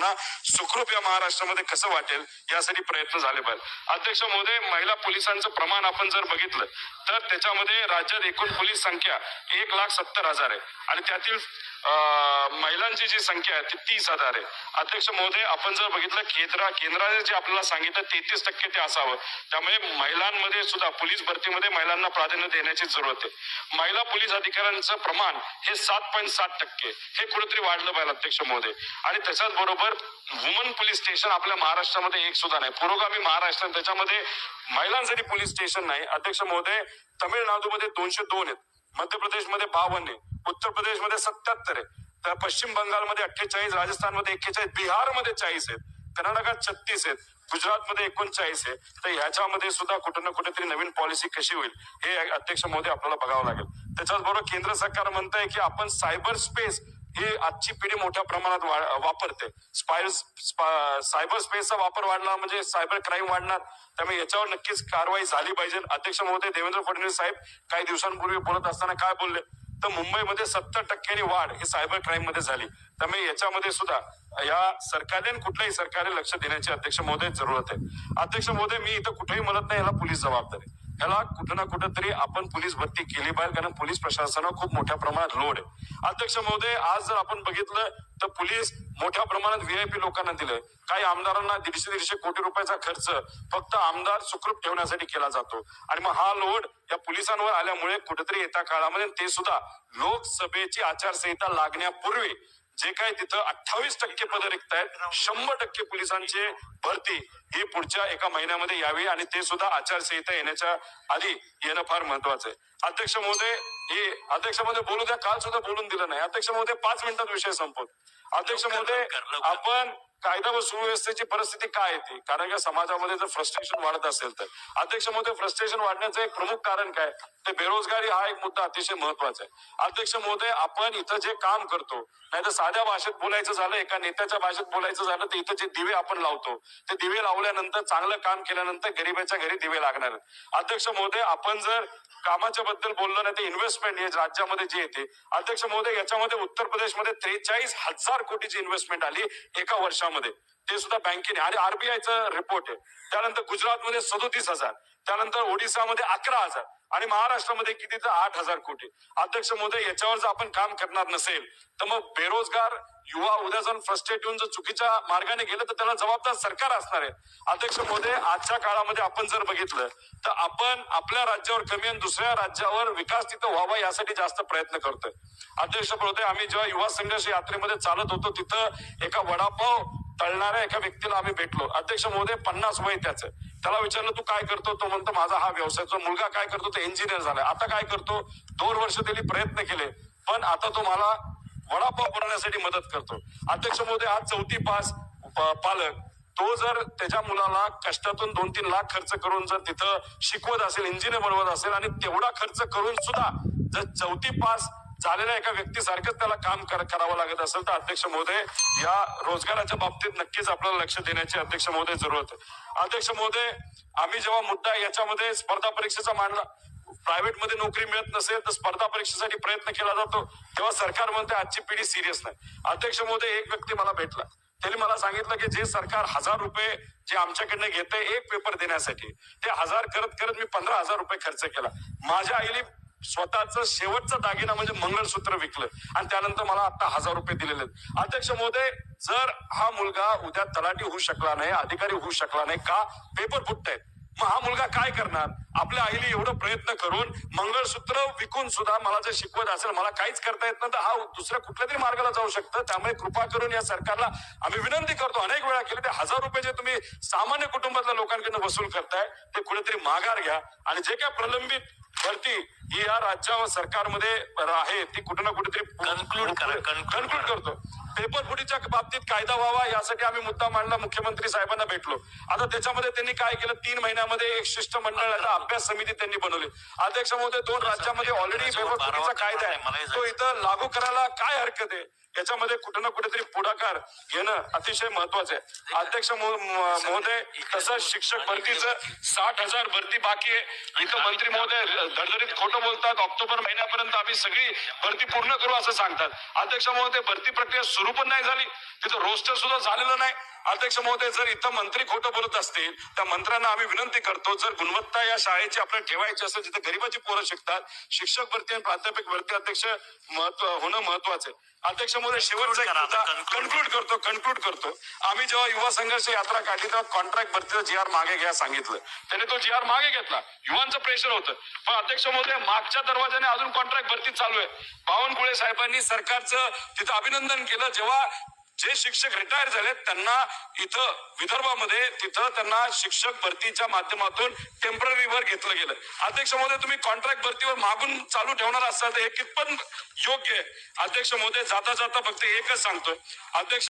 पुन्हा सुखरूप या महाराष्ट्रामध्ये कसं वाटेल यासाठी प्रयत्न झाले पाहिजे. अध्यक्ष महोदय महिला पोलिसांचं प्रमाण आपण जर बघितलं तर त्याच्यामध्ये राज्यात एकूण पोलीस संख्या एक लाख सत्तर हजार आहे. आणि त्यातील महिलांची जी संख्या आहे ती तीस हजार आहे. अध्यक्ष महोदय आपण जर बघितलं केंद्रा केंद्राने जे आपल्याला सांगितलं तेहतीस टक्के ते असावं. त्यामुळे महिलांमध्ये सुद्धा पोलीस भरतीमध्ये महिलांना प्राधान्य देण्याची जरूरत आहे. महिला पोलीस अधिकाऱ्यांचं प्रमाण हे सात पॉईंट सात टक्के. हे कुठेतरी वाढलं पाहिजे अध्यक्ष महोदय. आणि त्याच्याच बरोबर वुमन पोलीस स्टेशन आपल्या महाराष्ट्रामध्ये एक सुद्धा नाही. पुरोगामी महाराष्ट्र त्याच्यामध्ये महिलांसाठी पोलीस स्टेशन नाही. अध्यक्ष महोदय तमिळनाडूमध्ये दोनशे दोन आहेत. मध्य प्रदेशमध्ये बावन्न आहे. उत्तर प्रदेशमध्ये सत्याहत्तर आहे. तर पश्चिम बंगालमध्ये अठ्ठेचाळीस राजस्थानमध्ये एक्केचाळीस बिहारमध्ये चाळीस आहेत. कर्नाटकात छत्तीस आहेत. गुजरातमध्ये एकोणचाळीस आहे. तर ह्याच्यामध्ये सुद्धा कुठं ना कुठेतरी नवीन पॉलिसी कशी होईल हे अध्यक्ष मोदी आपल्याला बघावं लागेल. त्याच्याच बरोबर केंद्र सरकार म्हणतंय की आपण सायबर स्पेस ही आजची पिढी मोठ्या प्रमाणात वापरते. स्पाय सायबर स्पेसचा वापर वाढणार म्हणजे सायबर क्राईम वाढणार. त्यामुळे याच्यावर नक्कीच कारवाई झाली पाहिजे. अध्यक्ष महोदय देवेंद्र फडणवीस साहेब काही दिवसांपूर्वी बोलत असताना काय बोलले? तर मुंबईमध्ये सत्तर टक्क्यांनी वाढ ही सायबर क्राईममध्ये झाली. त्यामुळे याच्यामध्ये सुद्धा या सरकारने कुठल्याही सरकारने लक्ष देण्याची अध्यक्ष महोदय जरूरत आहे. अध्यक्ष महोदय मी इथं कुठेही म्हणत नाही याला पोलीस जबाबदारी त्याला कुठं ना कुठंतरी आपण पोलीस भरती केली पाहिजे कारण पोलीस प्रशासनावर खूप मोठ्या प्रमाणात लोड आहे. अध्यक्ष महोदय आज जर आपण बघितलं तर पोलीस मोठ्या प्रमाणात व्हीआयपी लोकांना दिलं. काही आमदारांना दीडशे दीडशे कोटी रुपयाचा खर्च फक्त आमदार सुखरूप ठेवण्यासाठी केला जातो. आणि मग हा लोड या पोलिसांवर आल्यामुळे कुठेतरी येत्या काळामध्ये ते सुद्धा लोकसभेची आचारसंहिता लागण्यापूर्वी जे काय तिथं अठ्ठावीस टक्के पद रिक्त आहेत शंभर टक्के पोलिसांची भरती ही पुढच्या एका महिन्यामध्ये यावी आणि ते सुद्धा आचारसंहिता येण्याच्या आधी येणं फार महत्वाचं आहे. अध्यक्ष महोदय हे अध्यक्ष महोदय बोलू द्या काल सुद्धा बोलून दिलं नाही. अध्यक्ष महोदय पाच मिनिटात विषय संपवत. अध्यक्ष महोदय आपण कायदा व सुव्यवस्थेची परिस्थिती काय येते कारण का समाजामध्ये जर फ्रस्ट्रेशन वाढत असेल तर. अध्यक्ष महोदय फ्रस्ट्रेशन वाढण्याचं एक प्रमुख कारण काय? ते बेरोजगारी हा एक मुद्दा अतिशय महत्त्वाचा आहे. अध्यक्ष महोदय आपण इथं जे काम करतो नाही तर साध्या भाषेत बोलायचं झालं एका नेत्याच्या भाषेत बोलायचं झालं तर इथं जे दिवे आपण लावतो ते दिवे लावल्यानंतर चांगलं काम केल्यानंतर गरीबाच्या घरी दिवे लागणार. अध्यक्ष महोदय आपण जर कामाच्या बद्दल बोललो नाही तर इन्व्हेस्टमेंट हे राज्यामध्ये जे येते अध्यक्ष महोदय याच्यामध्ये उत्तर प्रदेशमध्ये त्रेचाळीस हजार कोटीची इन्व्हेस्टमेंट आली एका वर्षामध्ये. ते सुद्धा बँकेने आणि आरबीआयचा रिपोर्ट आहे. त्यानंतर गुजरातमध्ये सदोतीस हजार. त्यानंतर ओडिसामध्ये अकरा हजार आणि महाराष्ट्रामध्ये किती तर आठ हजार कोटी. अध्यक्ष महोदय याच्यावर जर आपण काम करणार नसेल तर मग बेरोजगार युवा उद्या जाऊन फ्रस्ट्रेट येऊन जर चुकीच्या मार्गाने गेलं तर त्याला जबाबदार सरकार असणार आहे. अध्यक्ष महोदय आजच्या काळामध्ये आपण जर बघितलं तर आपण आपल्या राज्यावर कमी आणि दुसऱ्या राज्यावर विकास तिथं व्हावा यासाठी जास्त प्रयत्न करतोय. अध्यक्ष महोदय आम्ही जेव्हा युवा संघर्ष यात्रेमध्ये चालत होतो तिथं एका वडापाव तळणाऱ्या एका व्यक्तीला आम्ही भेटलो. अध्यक्ष महोदय पन्नास वय त्याचं. त्याला विचारलं तू काय करतो? तो म्हणतो माझा हा व्यवसाय जो मुलगा काय करतो? तो इंजिनियर झाला. आता काय करतो? दोन वर्ष त्यांनी प्रयत्न केले पण आता तो मला वडापाव बनवण्यासाठी मदत करतो. अध्यक्ष महोदय आज चौथी पास पालक. तो जर त्याच्या मुलाला कष्टातून दोन तीन लाख खर्च करून जर तिथं शिकवत असेल इंजिनियर बनवत असेल आणि तेवढा खर्च करून सुद्धा जर चौथी पास झालेल्या एका व्यक्तीसारखंच त्याला काम करावं लागत असेल तर अध्यक्ष महोदय या रोजगाराच्या बाबतीत नक्कीच आपल्याला लक्ष देण्याची अध्यक्ष महोदय जरूरत आहे. अध्यक्ष महोदय आम्ही जेव्हा मुद्दा याच्यामध्ये स्पर्धा परीक्षेचा मांडला प्रायव्हेटमध्ये नोकरी मिळत नसेल तर स्पर्धा परीक्षेसाठी प्रयत्न केला जातो तेव्हा सरकार म्हणते आजची पिढी सिरियस नाही. अध्यक्ष महोदय एक व्यक्ती मला भेटला. त्यांनी मला सांगितलं की जे सरकार हजार रुपये जे आमच्याकडनं घेते एक पेपर देण्यासाठी ते हजार करत करत मी पंधरा हजार रुपये खर्च केला. माझ्या आईने स्वतःच शेवटचा दागिना म्हणजे मंगळसूत्र विकलं. आणि त्यानंतर मला आता हजार रुपये दिलेले आहेत. अध्यक्ष महोदय जर हा मुलगा उद्या तलाठी होऊ शकला नाही अधिकारी होऊ शकला नाही का? पेपर फुटतायत मग हा मुलगा काय करणार? आपल्या आईने एवढं प्रयत्न करून मंगळसूत्र विकून सुद्धा मला जर शिकवत असेल मला काहीच करता येत नाही तर हा दुसऱ्या कुठल्या तरी मार्गाला जाऊ शकतं. त्यामुळे कृपा करून या सरकारला आम्ही विनंती करतो. अनेक वेळा केली ते हजार रुपये जे तुम्ही सामान्य कुटुंबातल्या लोकांकडून वसूल करताय ते कुठेतरी माघार घ्या. आणि जे काय प्रलंबित भरती ही या राज्यावर सरकारमध्ये आहे. ती कुठे ना कुठेतरी conclude कन्क्लूड करतो. पेपर फुटीच्या बाबतीत कायदा व्हावा यासाठी आम्ही मुद्दा मांडला मुख्यमंत्री साहेबांना भेटलो. आता त्याच्यामध्ये त्यांनी काय केलं? तीन महिन्यामध्ये एक शिष्टमंडळाचा अभ्यास समिती त्यांनी बनवली. अध्यक्ष महोदय दोन राज्यामध्ये ऑलरेडी पेपर फुटीचा कायदा आहे तो इथं लागू करायला काय हरकत आहे? याच्यामध्ये कुठे ना कुठेतरी पुढाकार घेणं अतिशय महत्वाचं आहे. अध्यक्ष महोदय तसंच शिक्षक भरतीचं साठ हजार भरती बाकी आहे. इथं मंत्री महोदय धडधडीत खोटं बोलतात ऑक्टोबर महिन्यापर्यंत आम्ही सगळी भरती पूर्ण करू असं सांगतात. अध्यक्ष महोदय भरती प्रक्रिया सुरू पण नाही झाली. तिथं रोस्टर सुद्धा झालेलं नाही. अध्यक्ष महोदय जर इथं मंत्री खोटं बोलत असतील त्या मंत्र्यांना आम्ही विनंती करतो जर गुणवत्ता या शाळेची आपल्याला ठेवायची असेल जिथे गरीबाची पोरं शिकतात शिक्षक भरती आणि प्राध्यापक भरती अध्यक्ष महत्त्व होणं महत्वाचं आहे. अध्यक्ष महोदय शेवटचा कन्क्लूड करतो कन्क्लूड करतो. आम्ही जेव्हा युवा संघर्ष यात्रा काढली तेव्हा कॉन्ट्रॅक्ट भरतीचा जी आर मागे घ्या सांगितलं. त्याने तो जी आर मागे घेतला. युवांचं प्रेशर होतं. पण अध्यक्ष महोदय मागच्या दरवाजाने अजून कॉन्ट्रॅक्ट भरती चालू आहे. बावनकुळे साहेबांनी सरकारचं तिथं अभिनंदन केलं. जेव्हा जे शिक्षक रिटायर झालेत त्यांना इथं विदर्भामध्ये तिथं त्यांना शिक्षक भरतीच्या माध्यमातून टेंपररी वर घेतलं गेलं. अध्यक्ष महोदय तुम्ही कॉन्ट्रॅक्ट भरतीवर मागून चालू ठेवणार असाल तर हे कितपत योग्य आहे? अध्यक्ष महोदय जाता जाता फक्त एकच सांगतो अध्यक्ष